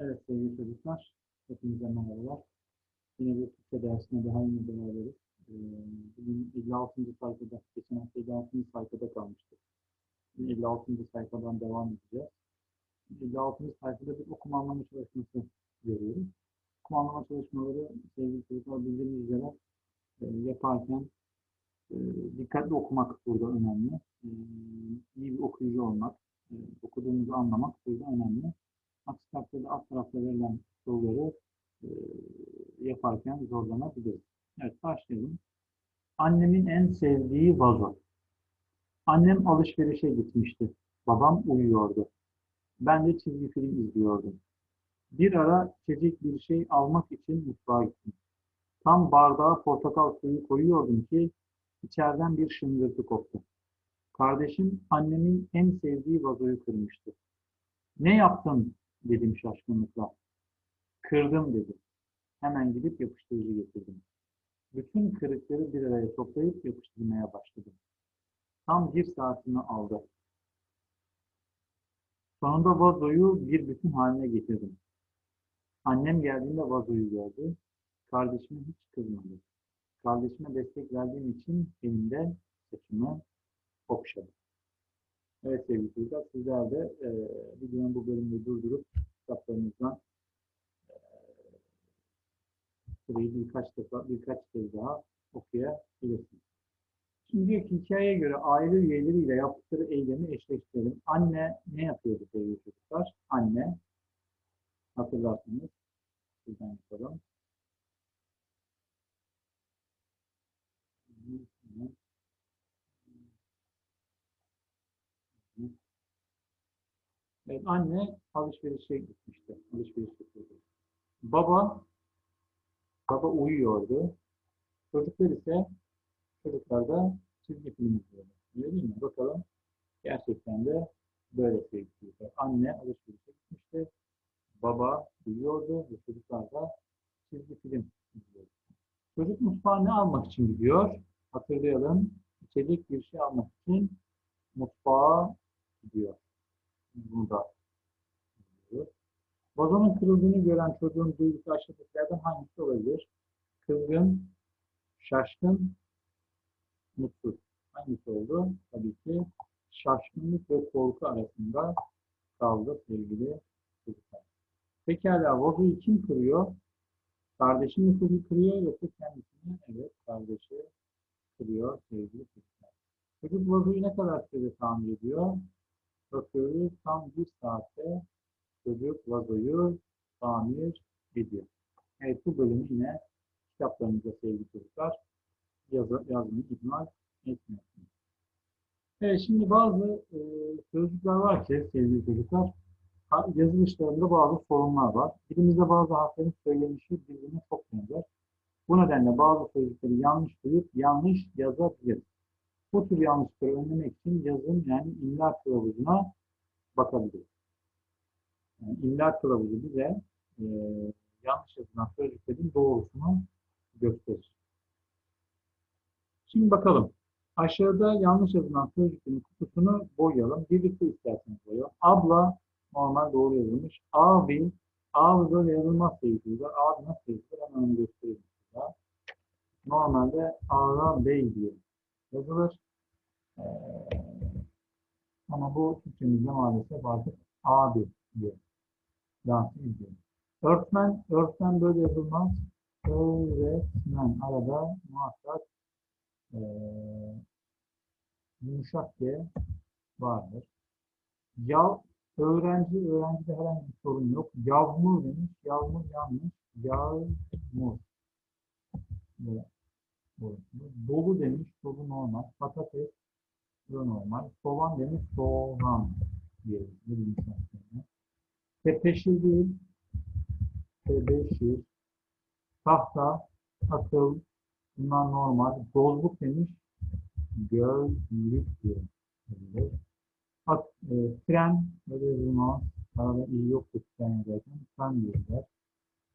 Evet sevgili çocuklar, hepinize merhabalar. Yine bir Türkçe dersine daha yine beraberiz. Ee, Bugün 56. sayfada, geçen hafta 56. sayfada kalmıştık. Şimdi 56. sayfadan devam edeceğiz. 56. sayfada bir okuma anlama çalışması görüyoruz. Okuma anlama çalışmaları sevgili çocuklar bildiğiniz üzere e, yaparken e, dikkatli okumak burada önemli. E, iyi bir okuyucu olmak, e, okuduğumuzu anlamak burada önemli. Aksi takdirde alt tarafta verilen soruları e, yaparken zorlanabiliriz. Evet başlayalım. Annemin en sevdiği vazo. Annem alışverişe gitmişti. Babam uyuyordu. Ben de çizgi film izliyordum. Bir ara içecek bir şey almak için mutfağa gittim. Tam bardağa portakal suyu koyuyordum ki içeriden bir şıngırtı koptu. Kardeşim annemin en sevdiği vazoyu kırmıştı. Ne yaptın dedim şaşkınlıkla. Kırdım dedi. Hemen gidip yapıştırıcı getirdim. Bütün kırıkları bir araya toplayıp yapıştırmaya başladım. Tam bir saatini aldı. Sonunda vazoyu bir bütün haline getirdim. Annem geldiğinde vazoyu gördü. Kardeşime hiç kızmadı. Kardeşime destek verdiğim için benim de saçımı okşadı. Evet sevgili çocuklar, sizler de e, videonun bu bölümünü durdurup kitaplarınızdan e, burayı birkaç defa, birkaç kez daha okuyabilirsiniz. Şimdi hikayeye göre aile üyeleriyle yaptıkları eylemi eşleştirelim. Anne ne yapıyordu sevgili çocuklar? Anne, hatırlarsınız. Buradan yapalım. Evet, anne alışverişe gitmişti. Alışveriş yapıyordu. Baba, baba uyuyordu. Çocuklar ise, çocuklar da çizgi film izliyordu. Öyle değil mi? Bakalım. Gerçekten de böyle sevgililer. Anne alışverişe gitmişti. Baba uyuyordu ve çocuklar da çizgi film izliyordu. Çocuk mutfağa ne almak için gidiyor? Hatırlayalım. İçecek bir şey almak için mutfağa gidiyor burada. Vazonun kırıldığını gören çocuğun duygusu aşağıdakilerden hangisi olabilir? Kızgın, şaşkın, mutsuz. Hangisi oldu? Tabii ki şaşkınlık ve korku arasında kaldı sevgili çocuklar. Pekala vazoyu kim kırıyor? Kardeşi mi kırıyor yoksa kendisini? Evet, kardeşi kırıyor sevgili çocuklar. Çocuk vazoyu ne kadar sürede tamir ediyor? Bakıyoruz tam bir saatte çocuk vazoyu tamir ediyor. Evet bu bölümü yine kitaplarınızda sevgili çocuklar yaz, yazmayı ihmal etmiyorsunuz. Evet şimdi bazı e, sözcükler var ki sevgili çocuklar yazılışlarında bazı sorunlar var. Dilimizde bazı harflerin söylenişi birbirine çok benzer. Bu nedenle bazı sözcükleri yanlış duyup yanlış yazabiliriz. Bu tür yanlışları önlemek için yazım yani imla kılavuzuna bakabiliriz. Yani imla kılavuzu bize e, yanlış yazılan sözcüklerin doğrusunu gösterir. Şimdi bakalım. Aşağıda yanlış yazılan sözcüklerin kutusunu boyayalım. Birlikte isterseniz boyayalım. Abla normal doğru yazılmış. Abi, abi böyle yazılmaz sevgililer. Abi nasıl yazılır? Hemen onu göstereyim size. Normalde A'dan Bey diye yazılır. Ee, ama bu Türkçemizde maalesef artık abi diye lanse ediyor. Öğretmen, öğretmen böyle yazılmaz. Öğretmen arada muhakkak e, yumuşak diye vardır. Yav, öğrenci, öğrencide herhangi bir sorun yok. Yağmur demiş, yağmur yanlış. Yağmur. Evet. Dolu demiş, dolu normal. Patates, normal. Soğan demiş, soğan diyelim. Birinci sınıfında. Tepeşir değil, tebeşir. Tahta, akıl, bunlar normal. Dozluk demiş, gözlük diyelim. Evet. At, e, tren, böyle yazılmaz. Arada iyi yoktu tren zaten. Tren diyorlar.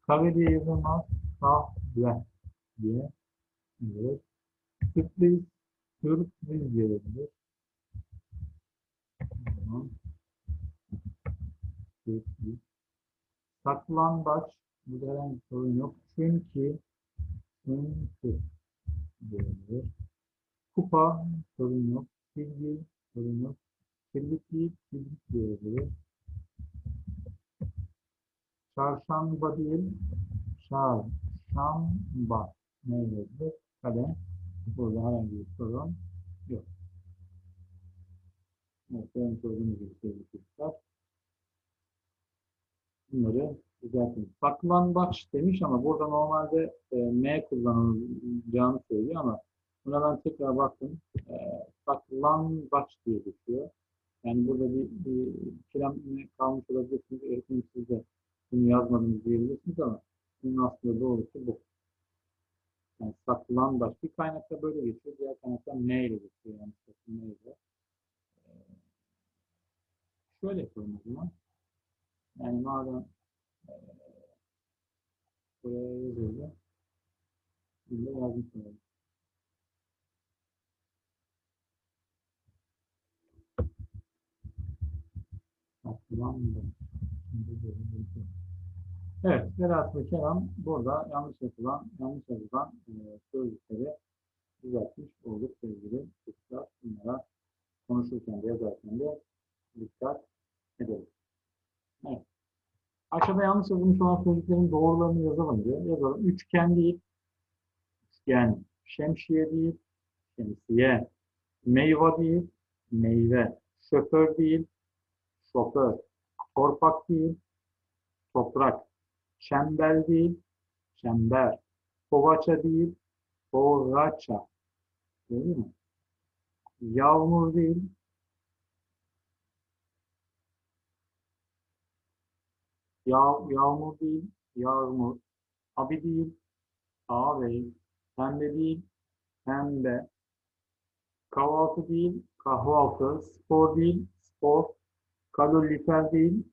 Kahve diye yazılmaz. Kahve diye. Evet. Sürpriz, sürpriz diye yazılır. Tamam. Sürpriz. Saklambaç. Burada herhangi bir sorun yok. Çünkü çünkü diyebilir. Kupa sorun yok. Silgi sorun yok. Kirlik değil, kirlik diyebilir. Çarşamba değil, çarşamba neyledir? Kalem. Burada herhangi bir sorun yok. Evet, benim sorduğunuz gibi sevgili çocuklar. Bunları düzeltin. Saklambaç demiş ama burada normalde e, M kullanılacağını söylüyor ama buna ben tekrar baktım. E, saklambaç diye geçiyor. Yani burada bir, bir kelime kalmış olabilirsiniz. Öğretmenim siz de bunu yazmadınız diyebilirsiniz ama bunun aslında doğrusu bu. Yani saklambaç. Bir kaynakta böyle geçiyor. Diğer kaynakta M ile geçiyor. Yani M ile. E, şöyle yapalım o zaman. Yani madem eee buraya yazıldı. Şimdi yazmış olalım. Evet, velhasıl kelam burada yanlış yapılan, yanlış yazılan eee sözcükleri düzeltmiş olduk sevgili çocuklar. Bunlara konuşurken de yazarken de dikkat edelim. Evet. Aşağıda yanlış yazılmış olan sözcüklerin doğrularını yazalım diyor. Yazalım. Üçgen değil, üçgen, şemsiye değil, şemsiye, meyve değil, meyve, şoför değil, şoför, torpak değil, toprak, çember değil, çember, poğaça değil, poğaça. Değil mi? Yağmur değil, Yağ, yağmur değil, yağmur. Abi değil, ağabey. Pembe değil, pembe. Kahvaltı değil, kahvaltı. Spor değil, spor. Kalorifer değil,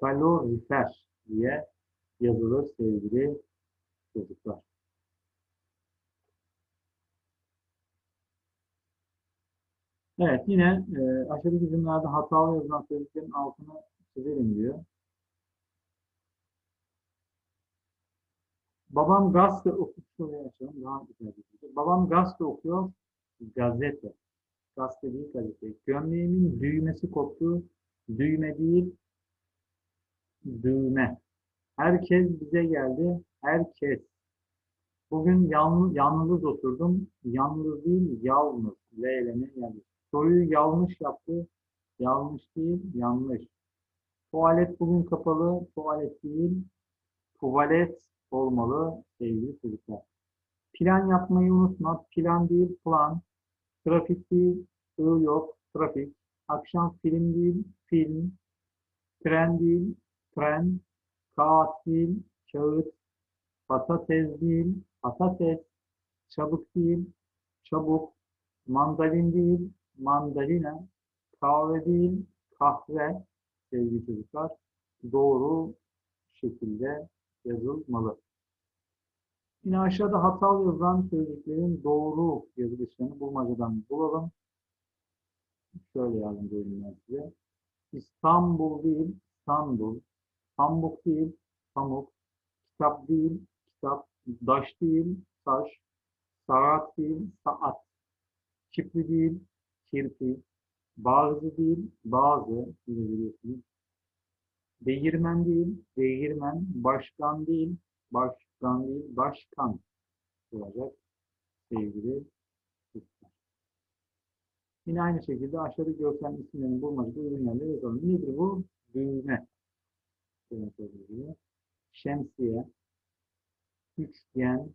kalorifer diye yazılır sevgili çocuklar. Evet yine e, aşağıdaki cümlelerde hatalı yazılan sözcüklerin altını çizelim diyor. Babam gazete okuyor. Şuraya açalım. Daha güzel bir şey. Babam gazete okuyor. Gazete. Gazete değil gazete. Gömleğimin düğmesi koptu. Düğme değil. Düğme. Herkes bize geldi. Herkes. Bugün yalnız, yalnız oturdum. Yalnız değil, yalnız. L ile ne geldi? Soruyu yanlış yaptı. Yanlış değil, yanlış. Tuvalet bugün kapalı. Tuvalet değil. Tuvalet olmalı sevgili çocuklar. Plan yapmayı unutma. Plan değil, plan. Trafik değil, I yok, trafik. Akşam film değil, film. Tren değil, tren. Kağıt değil, kağıt. Patates değil, patates. Çabuk değil, çabuk. Mandalin değil, mandalina. Kahve değil, kahve. Sevgili çocuklar. Doğru şekilde yazılmalı. Yine aşağıda hatalı yazılan sözcüklerin doğru yazılışlarını bulmacadan bulalım. Şöyle yardımcı olayım size. İstanbul değil, İstanbul. Pamuk değil, pamuk. Kitap değil, kitap. Daş değil, taş. Saat değil, saat. Kipli değil, kirpi. Bazı değil, bazı. Biliyorsunuz. Değirmen değil, değirmen. Başkan değil, başkan değil, başkan olacak sevgili çocuklar. Yine aynı şekilde aşağıda görsel isimlerini bulmacada uygun yerlere yazalım. Nedir bu? Düğme. Şemsiye, üçgen,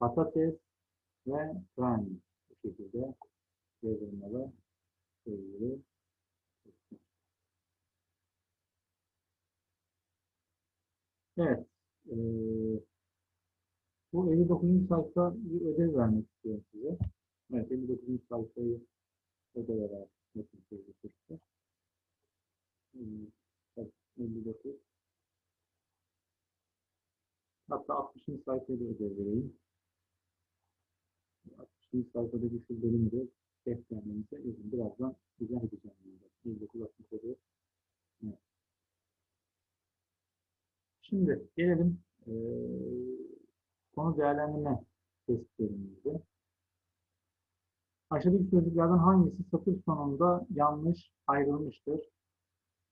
patates ve tren. Bu şekilde yazılmalı sevgili çocuklar. Evet. Ee, bu 59. sayfa bir ödev vermek istiyorum size. Evet, 59. sayfayı ödev olarak sevgili çocuklar. Hmm, evet, 59. Hatta 60. sayfayı da ödev vereyim. 60. sayfadaki şu bölümü de defterlerinize yazın. Birazdan izah edeceğim. 59 60 ödev. Evet. Şimdi gelelim eee, konu değerlendirme testlerimize. Aşağıdaki sözcüklerden hangisi satır sonunda yanlış ayrılmıştır?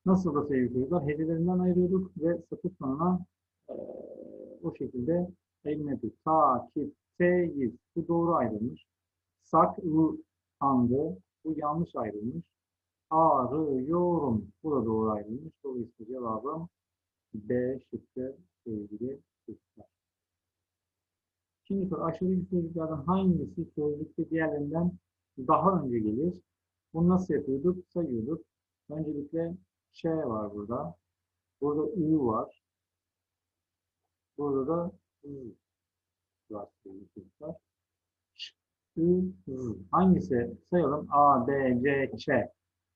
Nasıl da çocuklar? Hecelerinden ayırıyorduk ve satır sonuna eee, o şekilde elinmedik. Takip, teyiz. Bu doğru ayrılmış. Sak, ı, andı. Bu yanlış ayrılmış. Arıyorum. Bu da doğru ayrılmış. Dolayısıyla cevabım B şıkkı sevgili çocuklar. Şimdi aşağıdaki sözcüklerden hangisi sözlükte diğerlerinden daha önce gelir? Bunu nasıl yapıyorduk? Sayıyorduk. Öncelikle Ş var burada. Burada Ü var. Burada da I var Ü, I. Hangisi? Sayalım. A, B, C, Ç.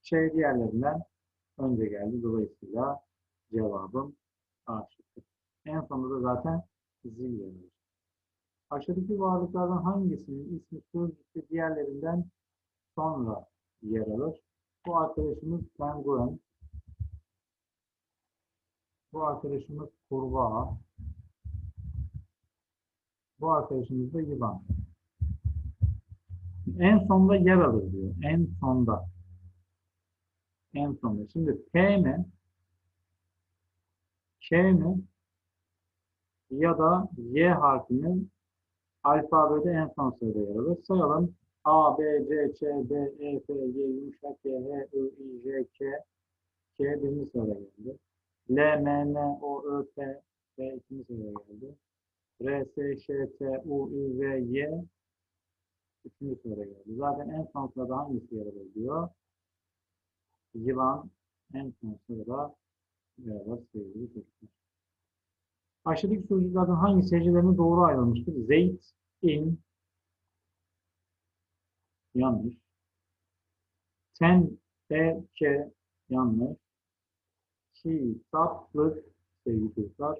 Ç diğerlerinden önce geldi. Dolayısıyla cevabım A şıkkı. En sonunda da zaten zil gelir. Aşağıdaki varlıklardan hangisinin ismi sözcükte diğerlerinden sonra yer alır? Bu arkadaşımız penguen. Bu arkadaşımız kurbağa. Bu arkadaşımız da yılan. En sonda yer alır diyor. En sonda. En sonda. Şimdi P mi? K mi? Ya da Y harfinin alfabede en son sırada yer alır. Sayalım. A, B, C, Ç, D, E, F, G, yumuşak G, H, I, I, J, K. K birinci sırada geldi. L, M, N, O, Ö, P, P ikinci sırada geldi. R, S, Ş, T, U, Ü, V, Y üçüncü sırada geldi. Zaten en son sırada hangisi yer alır diyor. Yılan en son sırada yer alır sevgili çocuklar. Aşağıdaki sözcüklerden hangisi hecelerine doğru ayrılmıştır? Zeyt, in, yanlış. Ten, e, ke, yanlış. Kitaplık, sevgili çocuklar,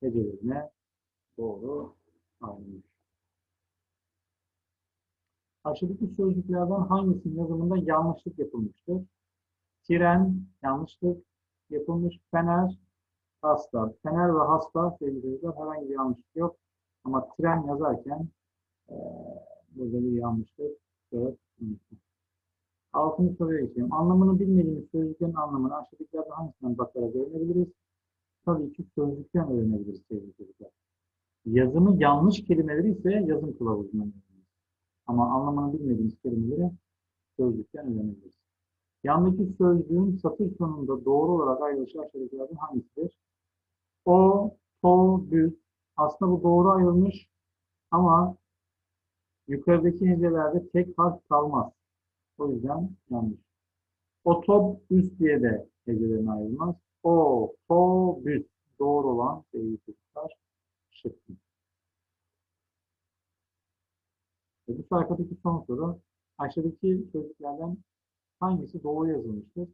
hecelerine doğru ayrılmış. Aşağıdaki sözcüklerden hangisinin yazımında yanlışlık yapılmıştır? Tren, yanlışlık yapılmış. Fener, hasta. Fener ve hasta sevgili çocuklar herhangi bir yanlışlık yok. Ama tren yazarken eee burada bir yanlışlık söz konusu. Altıncı soruya geçelim. Anlamını bilmediğimiz sözcüklerin anlamını aşağıdakilerden hangisinden bakarak öğrenebiliriz? Tabii ki sözlükten öğrenebiliriz sevgili çocuklar. Yazımı yanlış kelimeleri ise yazım kılavuzundan öğreniriz. Ama anlamını bilmediğimiz kelimeleri sözlükten öğrenebiliriz. Yandaki sözcüğün satır sonunda doğru olarak ayrılışı aşağıdakilerden hangisidir? O, to, büs. Aslında bu doğru ayrılmış ama yukarıdaki hecelerde tek harf kalmaz. O yüzden yanlış. Otobüs diye de hecelerin ayrılmaz. O, to, büs. Doğru olan sevgili çocuklar şıkkı. Ve bu sayfadaki son soru. Aşağıdaki sözcüklerden hangisi doğru yazılmıştır?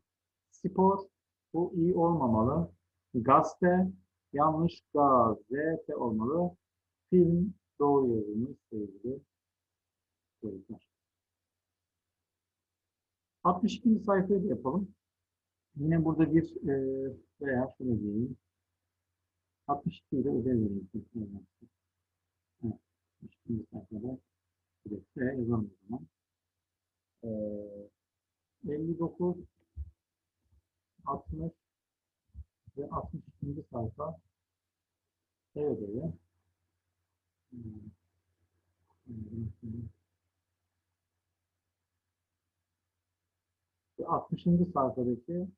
Spor, bu iyi olmamalı. Gazete, yanlış gazete olmalı. Film, doğru yazılmış sevgili çocuklar. 62. sayfayı da yapalım. Yine burada bir e, veya şöyle diyeyim. 62 ile ödev verilmiş. Evet. 62. sayfada de yazalım o zaman. E, 59 60 ve 62. sayfa ev ödevi. Ve 60. sayfadaki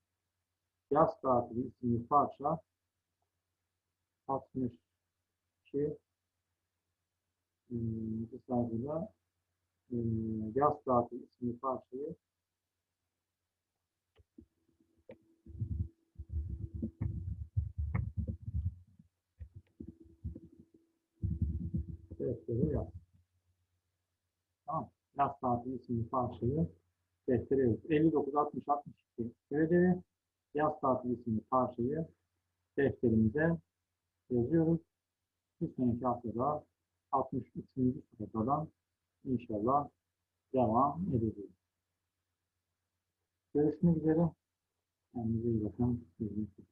yaz tatili isimli parça 62 hmm, sayfada hmm, yaz tatili isimli parçayı deftere yaz. Tamam. Yaz tatili isimli parçayı deftere yaz. 59, 60, 62 ödevi yaz tatili isimli parçayı defterimize yazıyoruz. Bir sonraki haftada 63. sayfadan inşallah devam edeceğiz. Görüşmek üzere. Kendinize iyi bakın. Görüşmek üzere.